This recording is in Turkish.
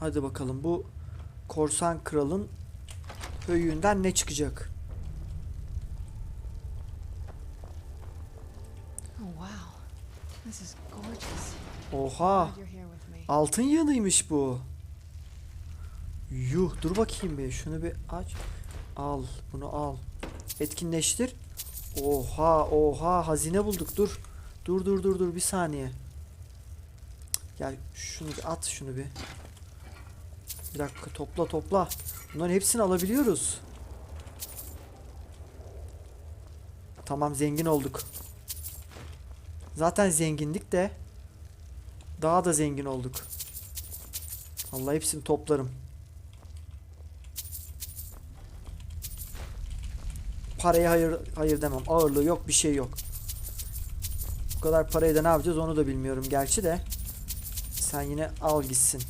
Hadi bakalım bu korsan kralın höyüğünden ne çıkacak? Oh. Oha. Altın yığınıymış bu. Yuh dur bakayım bir şunu bir aç. Al bunu al. Etkinleştir. Oha oha hazine bulduk dur. Dur dur dur dur bir saniye. Gel şunu bir at şunu bir. Bir dakika topla topla. Bunların hepsini alabiliyoruz. Tamam zengin olduk. Zaten zengindik de daha da zengin olduk. Allah hepsini toplarım. Paraya hayır hayır demem. Ağırlığı yok, bir şey yok. Bu kadar parayı da ne yapacağız onu da bilmiyorum gerçi de. Sen yine al gitsin.